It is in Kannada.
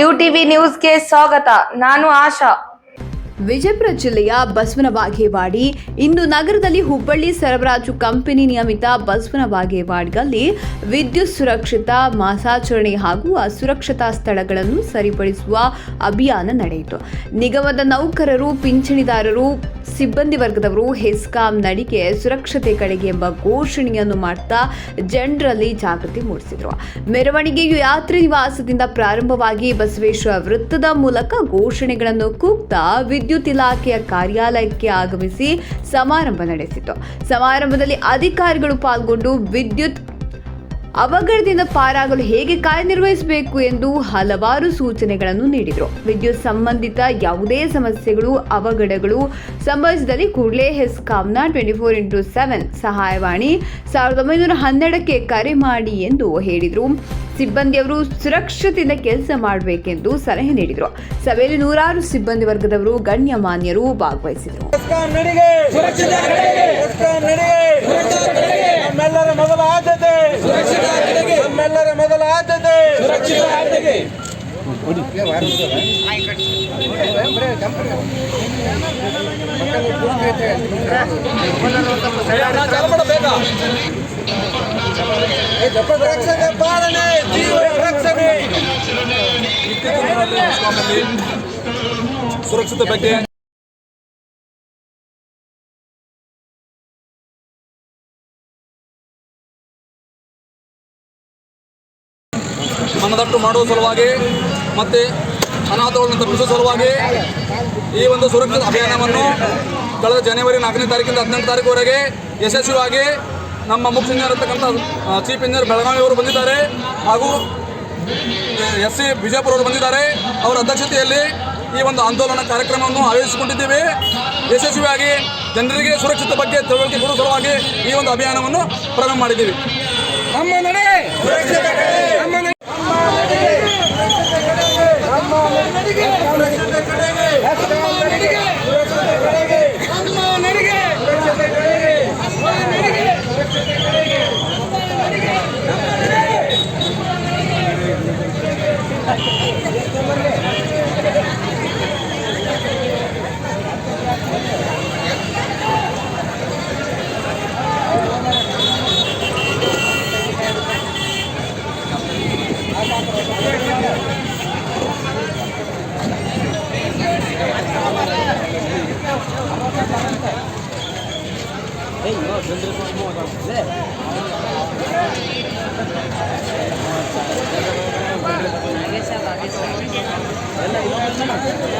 ಯು ಟಿವಿ ನ್ಯೂಸ್ಗೆ ಸ್ವಾಗತ. ನಾನು ಆಶಾ. ವಿಜಯಪುರ ಜಿಲ್ಲೆಯ ಬಸವನ ಬಾಗೇವಾಡಿ ಇಂದು ನಗರದಲ್ಲಿ ಹುಬ್ಬಳ್ಳಿ ಸರಬರಾಜು ಕಂಪನಿ ನಿಯಮಿತ ಬಸವನ ಬಾಗೇವಾಡಿಯಲ್ಲಿ ವಿದ್ಯುತ್ ಸುರಕ್ಷಿತ, ಮಾಸಾಚರಣೆ ಹಾಗೂ ಅಸುರಕ್ಷತಾ ಸ್ಥಳಗಳನ್ನು ಸರಿಪಡಿಸುವ ಅಭಿಯಾನ ನಡೆಯಿತು. ನಿಗಮದ ನೌಕರರು, ಪಿಂಚಣಿದಾರರು, ಸಿಬ್ಬಂದಿ ವರ್ಗದವರು ಹೆಸ್ಕಾಂ ನಡಿಗೆ ಸುರಕ್ಷತೆ ಕಡೆಗೆ ಎಂಬ ಘೋಷಣೆಯನ್ನು ಮಾಡ್ತಾ ಜನರಲ್ಲಿ ಜಾಗೃತಿ ಮೂಡಿಸಿದರು. ಮೆರವಣಿಗೆಯು ಯಾತ್ರಿ ನಿವಾಸದಿಂದ ಪ್ರಾರಂಭವಾಗಿ ಬಸವೇಶ್ವರ ವೃತ್ತದ ಮೂಲಕ ಘೋಷಣೆಗಳನ್ನು ಕೂಗ್ತಾ ವಿದ್ಯುತ್ ಇಲಾಖೆಯ ಕಾರ್ಯಾಲಯಕ್ಕೆ ಆಗಮಿಸಿ ಸಮಾರಂಭ ನಡೆಸಿತು. ಸಮಾರಂಭದಲ್ಲಿ ಅಧಿಕಾರಿಗಳು ಪಾಲ್ಗೊಂಡು ವಿದ್ಯುತ್ ಅವಘಡದಿಂದ ಪಾರಾಗಲು ಹೇಗೆ ಕಾರ್ಯನಿರ್ವಹಿಸಬೇಕು ಎಂದು ಹಲವಾರು ಸೂಚನೆಗಳನ್ನು ನೀಡಿದರು. ವಿದ್ಯುತ್ ಸಂಬಂಧಿತ ಯಾವುದೇ ಸಮಸ್ಯೆಗಳು ಅವಘಡಗಳು ಸಂಭವಿಸಿದಲ್ಲಿ ಕೂಡಲೇ ಹೆಸ್ಕಾಂನ ಟ್ವೆಂಟಿ ಫೋರ್ ಇಂಟು ಸೆವೆನ್ ಸಹಾಯವಾಣಿ ಸಾವಿರದ ಒಂಬೈನೂರ ಹನ್ನೆರಡಕ್ಕೆ ಕರೆ ಮಾಡಿ ಎಂದು ಹೇಳಿದರು. ಸಿಬ್ಬಂದಿಯವರು ಸುರಕ್ಷತೆಯಿಂದ ಕೆಲಸ ಮಾಡಬೇಕೆಂದು ಸಲಹೆ ನೀಡಿದರು. ಸಭೆಯಲ್ಲಿ ನೂರಾರು ಸಿಬ್ಬಂದಿ ವರ್ಗದವರು ಗಣ್ಯಮಾನ್ಯರು ಭಾಗವಹಿಸಿದರು. ರಕ್ಷಣೆ ಪಾಲನೆ ಜೀವ ರಕ್ಷಣೆ ಸುರಕ್ಷತೆ ಬಗ್ಗೆ ಮನದಟ್ಟು ಮಾಡುವ ಸಲುವಾಗಿ ಮತ್ತು ಅನಾಹುತಗಳನ್ನು ತಪ್ಪಿಸುವ ಸಲುವಾಗಿ ಈ ಒಂದು ಸುರಕ್ಷಿತ ಅಭಿಯಾನವನ್ನು ಕಳೆದ ಜನವರಿ ನಾಲ್ಕನೇ ತಾರೀಕಿಂದ ಹದಿನೆಂಟು ತಾರೀಕುವರೆಗೆ ಯಶಸ್ವಿಯಾಗಿ ನಮ್ಮ ಮುಖ್ಯ ಇಂಜಿನಿಯರ್ ಇರ್ತಕ್ಕಂಥ ಚೀಫ್ ಇಂಜಿನಿಯರ್ ಬೆಳಗಾವಿ ಅವರು ಬಂದಿದ್ದಾರೆ ಹಾಗೂ ಎಸ್ ಸಿ ಬಿಜಾಪುರ ಅವರು ಬಂದಿದ್ದಾರೆ. ಅವರ ಅಧ್ಯಕ್ಷತೆಯಲ್ಲಿ ಈ ಒಂದು ಆಂದೋಲನ ಕಾರ್ಯಕ್ರಮವನ್ನು ಆಯೋಜಿಸಿಕೊಂಡಿದ್ದೇವೆ. ಯಶಸ್ವಿಯಾಗಿ ಜನರಿಗೆ ಸುರಕ್ಷತೆ ಬಗ್ಗೆ ತಿಳುವಳಿಕೆ ಕೊಡುವ ಸಲುವಾಗಿ ಈ ಒಂದು ಅಭಿಯಾನವನ್ನು ಪ್ರಾರಂಭ ಮಾಡಿದ್ದೀವಿ. ನಮ್ಮ ನಡೆ! ನಮ್ಮ ನಡೆ ನಮ್ಮ ನಡಿಗೆ ಸುರಕ್ಷತೆ ಕಡೆಗೆ ಎಸ್ಕಾಂ ನಡಿಗೆ ಸುರಕ್ಷತೆ ಕಡೆಗೆ ನಮ್ಮ ನಡಿಗೆ ಸುರಕ್ಷತೆ ಕಡೆಗೆ ನಮ್ಮ ನಡಿಗೆ ಸುರಕ್ಷತೆ ಕಡೆಗೆ ಸುರಕ್ಷತೆ